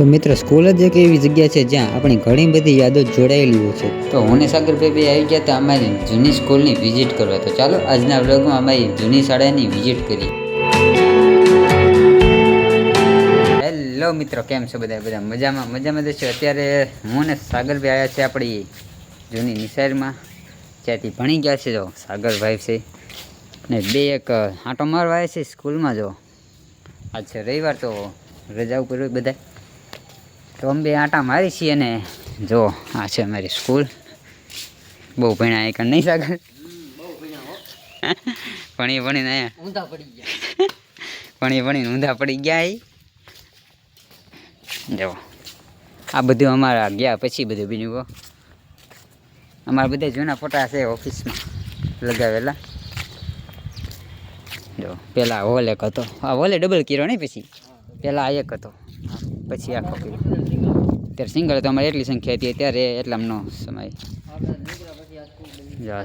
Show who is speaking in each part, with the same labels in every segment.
Speaker 1: તો મિત્ર, સ્કૂલ જ એક એવી જગ્યા છે જ્યાં આપણી ઘણી બધી યાદો જોડાયેલી હોય છે. તો હું ને સાગર ભાઈ આવી ગયા હતા અમારી જૂની સ્કૂલની વિઝિટ કરવા. તો ચાલો, આજના વ્લોગમાં અમારી જૂની શાળાની વિઝિટ કરી હેલો મિત્રો, કેમ છો બધા? બધા મજામાં? મજામાં જ છે? અત્યારે હું ને સાગરભાઈ આવ્યા છે આપણી જૂની નિશાળમાં જ્યાંથી ભણી ગયા છે જો સાગરભાઈ છે. ને બે એક આંટો મારવા આવ્યા છે સ્કૂલમાં જો. આજ છે રવિવાર, તો રજા ઉપર હોય બધા તો અમે બે આંટા મારી છીએ ને જો આ છે અમારી સ્કૂલ. બહુ ભણ્યા એક નહીં સાગર? ભણી ભણીને અહીંયા
Speaker 2: ઊંધા પડી ગયા.
Speaker 1: ભણી ભણીને ઊંધા પડી ગયા એ જો આ બધું અમારા ગયા પછી બધું બીજું કહો. અમારા બધા જૂના ફોટા છે ઓફિસમાં લગાવેલા. જો પેલા હોલ એક હતો. આ હોલે ડબલ કર્યો નહીં પછી? પહેલાં આ એક હતો. પછી આખો કર્યો. ત્યારે સિંગલ તો અમારે એટલી સંખ્યા હતી ત્યારે એટલામાં નો સમય.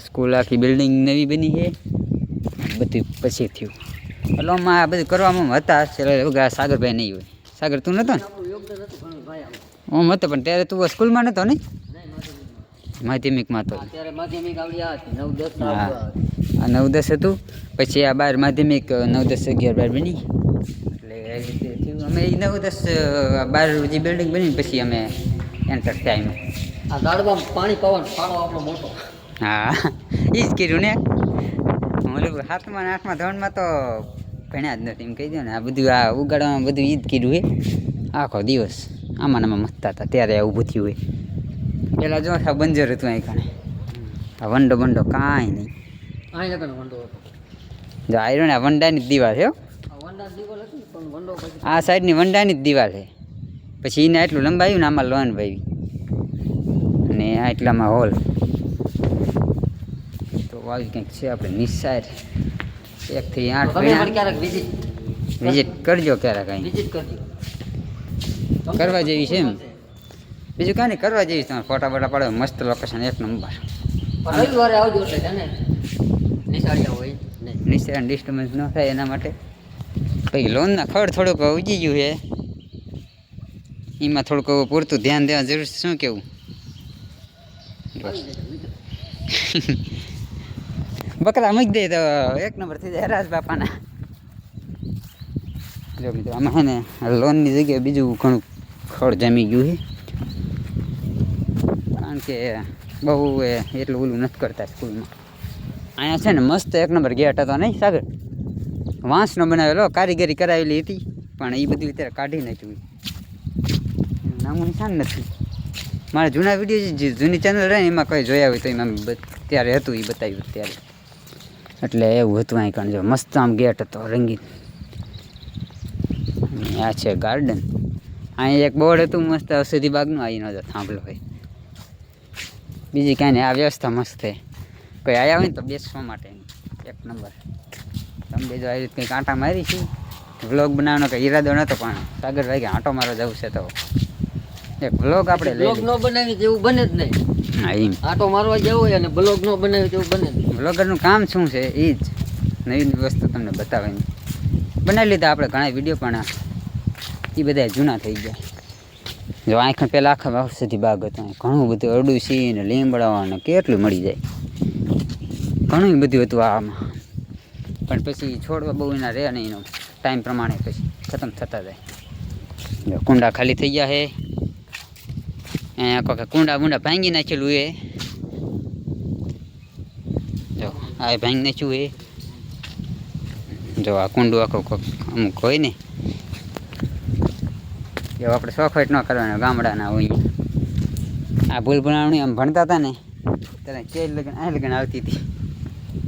Speaker 1: સ્કૂલ આખી બિલ્ડિંગ નવી બની છે. બધું પછી થયું. એટલે આમાં આ બધું કરવામાં હતા વગર સાગરભાઈ નહીં હોય. સાગર, તું નહોતો ને? હું હતો, પણ ત્યારે તું સ્કૂલમાં નહોતો
Speaker 2: નહીં
Speaker 1: માધ્યમિકમાં
Speaker 2: દસ
Speaker 1: હા. નવ દસ હતું, પછી આ બાર માધ્યમિક નવ દસ અગિયાર બાર બની. અમે નવ દસ બાર જે બિલ્ડિંગ બની પછી અમે એન્ટર થયા એમાં.
Speaker 2: આ ગાડવામાં પાણી પવન ફાળો આપણો મોટો.
Speaker 1: હા એ જ કર્યું ને. ઓલું સાતમા ને આઠમા ધોરણમાં તો ભણ્યા જ નથી એમ કહી દો ને. આ બધું આ ઉગાડવામાં બધું એ જ કર્યું હે. આખો દિવસ આમાં આમાં મસ્તા હતા ત્યારે ઊભું થયું હોય પહેલાં જો આ બંજર હતું અહીં કાણે આ વંડો બંડો કાંઈ નહીં.
Speaker 2: અહીં વંડો હતો.
Speaker 1: જો આયરો ને વંડાની દીવા છે હો.
Speaker 2: આ
Speaker 1: સાઈડની વંડાની જ દિવાલ છે. પછી એને આટલું લંબાવ્યું ને આમાં લોન ભાઈ અને આ એટલામાં હોલ. તો આવી કંઈક છે આપણે નિસાર. એકથી આઠ.
Speaker 2: ક્યારેક વિઝિટ
Speaker 1: વિઝિટ કરજો ક્યારેક અહીં.
Speaker 2: વિઝિટ કરજો.
Speaker 1: કરવા જેવી છે એમ. બીજું કાંઈ નહીં કરવા જેવી તમારે ફોટા બોટા પાડો મસ્ત લોકેશન એક નંબર.
Speaker 2: રવિવારે આવજો એટલે છે હોય
Speaker 1: નિશાળ ડિસ્ટર્બન્સ ન થાય એના માટે. પછી લોનના ખડ થોડુંક ઉજી ગયું છે. એમાં થોડુંક પૂરતું ધ્યાન દેવા જરૂર શું કેવું? બકરા મૂકી દે તો એક નંબર થઈ જાય રાજ બાપાના. જો મિત્રો, આમાં છે ને લોનની જગ્યાએ બીજું ઘણું ખડ જામી ગયું છે. કારણ કે બહુ એટલું ઓલું નથી કરતા સ્કૂલમાં. અહીંયા છે ને મસ્ત એક નંબર ગેટ હતો નહીં, સાગર? વાંસનો બનાવેલો, કારીગરી કરાવેલી હતી, પણ એ બધું અત્યારે કાઢી નાખ્યું નામું નિશાન નથી. મારા જૂના વીડિયો જે જૂની ચેનલ રહે એમાં કંઈ જોયા હોય તો એમાં ત્યારે હતું એ બતાવ્યું ત્યારે. એટલે એવું હતું અહીં કારણ જો મસ્ત આમ ગેટ હતો, રંગીન. આ છે ગાર્ડન અહીં એક બોર્ડ હતું, મસ્ત ઔષધિ બાગનું આવી નતો થાંભલો હોય. બીજી કાંઈ નહીં, આ વ્યવસ્થા મસ્ત છે. કોઈ આવ્યા હોય ને તો બેસવા માટે, એક નંબર. તમે બીજો આવી રીતે કંઈક આંટા મારી છે? વ્લોગ બનાવવાનો કંઈ ઈરાદો નહોતો પણ સાગરભાઈ કે આંટો મારવા જવું છે તો. એક વ્લોગ આપણે વ્લોગ
Speaker 2: બ્લોગ ન બનાવી તેવું બને જ નહીં.
Speaker 1: હા એમ.
Speaker 2: આંટો મારવા જવું હોય અને બ્લોગ ન બનાવી તેવું બને જ નહીં.
Speaker 1: વ્લોગરનું કામ શું છે? એ જ. નવી નવી વસ્તુ તમને બતાવવાની બનાવી લીધા આપણે ઘણા વીડિયો પણ એ બધા જૂના થઈ ગયા. જો આંખ પહેલાં આખા ઔષધિ બાગ હતો. ઘણું બધું અરડુસી ને લીમડાઓ ને કેટલું મળી જાય. ઘણું બધું હતું આમાં. પણ પછી છોડવા બહુ એના રહે નહીં એનો ટાઈમ પ્રમાણે પછી ખતમ થતા જાય. જો કુંડા ખાલી થઈ ગયા છે. અહીંયા કોઈ કુંડા બુંડા ભાંગી નાખેલું એ જો, આ ભાંગી નાખ્યું એ જો આ કુંડું આખું કોક અમુક હોય ને. એવો આપણે શોખવટ ન કરવાનો, ગામડાના હોય. આ ભૂલ ભણાવણી આમ ભણતા હતા ને, ત્યારે કે લગન, આ લગન આવતી હતી.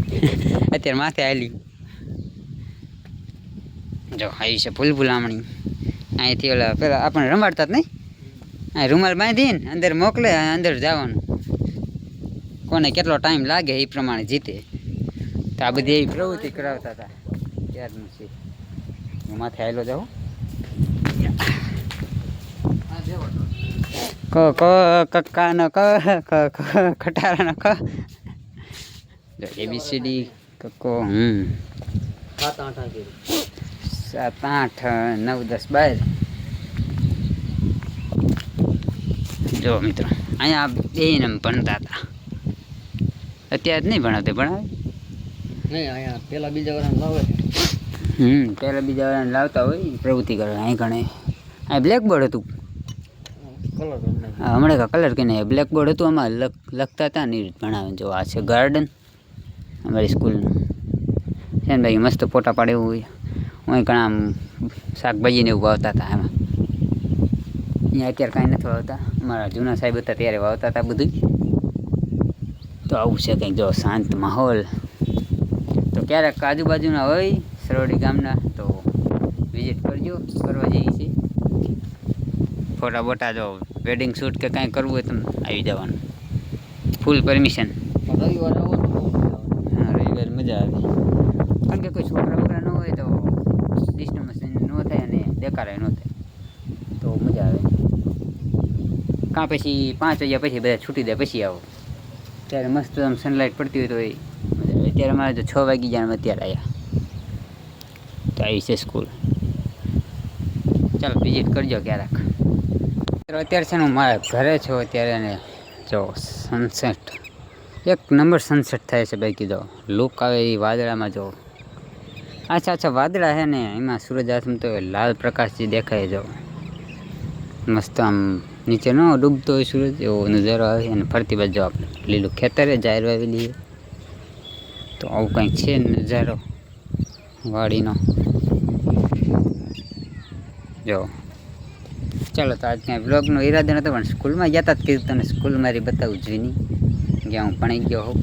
Speaker 1: અત્યારે માથે આવેલી જો આવી છે ભૂલ ભૂલામણી. અહીંથી ઓલા પેલા આપણને રમાડતા જ નહીં. આ રૂમાલ બાંધીને અંદર મોકલે અંદર જવાનું. કોને કેટલો ટાઈમ લાગે એ પ્રમાણે જીતે. તો આ બધી એવી પ્રવૃત્તિ કરાવતા હતા. ત્યારનું છે હું માથે આવેલો જાઉં. ક. ક કક્કાનો ક ખટારાનો ક એબીસીડી કક્કો હમ.
Speaker 2: સાત આઠ
Speaker 1: નવ દસ બાર. જો મિત્રો અહીંયા બેને ભણતા હતા. અત્યારે જ નહીં ભણાવતે ભણાવે?
Speaker 2: નહીં અહીંયા પહેલાં બીજા વાળા લાવે
Speaker 1: હમ પહેલાં બીજા વાળાને લાવતા હોય પ્રવૃત્તિ કરે અહીં ઘણે. અહીં બ્લેકબોર્ડ હતું. હમણાં કલર કે નહીં? બ્લેકબોર્ડ હતું આમાં લખતા હતા ને ભણાવે જો આ છે ગાર્ડન અમારી સ્કૂલનું છે ને ભાઈ મસ્ત ફોટા પાડે એવું હોય. હું ઘણા આમ શાકભાજીને એવું વાવતા હતા એમાં. અહીંયા અત્યારે કાંઈ નથી વાવતા. અમારા જૂના સાહેબ હતા ત્યારે વાવતા હતા બધું તો આવું છે કંઈક જો શાંત માહોલ. તો ક્યારેક આજુબાજુના હોય સરવડી ગામના તો વિઝિટ કરજો કરવા જઈએ છીએ. ફોટા બોટા જો વેડિંગ શૂટ કે કાંઈ કરવું હોય તમે આવી જવાનું. ફૂલ પરમિશન
Speaker 2: રવિવારે આવો તો બહુ મજા આવે.
Speaker 1: હા રવિવાર મજા આવે. કારણ કે કોઈ છોકરા બોકરા ન હોય તો ડિસ્ટર્બન્સ ન થાય અને દેખાડાય ન તો મજા આવે. કાં પછી પાંચ વાગ્યા પછી બધા છૂટી દે, પછી આવો. ત્યારે મસ્ત આમ સનલાઇટ પડતી હોય તો મજા આવે. અત્યારે અમારે તો છ વાગી જાય અત્યારે આવ્યા તો આવી છે સ્કૂલ ચાલો વિઝિટ કરજો ક્યારેક. અત્યારે છે હું મારા ઘરે છું અત્યારે ને જો સનસેટ એક નંબર સનસેટ થાય છે ભાઈ કીધો લુક આવે એ વાદળામાં જો. અચ્છા અચ્છા, વાદળા છે ને, એમાં સૂરજ આસમ તો લાલ પ્રકાશ જે દેખાય જો. મસ્ત આમ નીચે ન ડૂબતો હોય સૂરજ, એવો નજારો આવે અને ફરતી બાજુ આપણે લીલું ખેતરે જાહેર વાવેલી તો આવું કંઈક છે નજારો વાડીનો. જો. ચાલો, તો આજ ક્યાંય બ્લોગનો ઈરાદો નહોતો પણ સ્કૂલમાં ગયા હતા કીધું તને સ્કૂલ મારી બતાવું જૂની. જ્યાં હું ભણી ગયો હોઉં.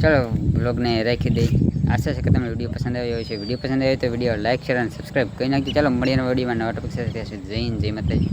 Speaker 1: ચાલો બ્લોગને રાખી દઈ આશા છે કે તમને વીડિયો પસંદ આવ્યો છે વીડિયો પસંદ આવ્યો તો વીડિયો લાઇક શેર અને સબસ્ક્રાઈબ કરી નાખજો. ચાલો મળીને વિડીયોમાં નવા ટોપિક સાથે. જય હિન્દ, જય માતાજી.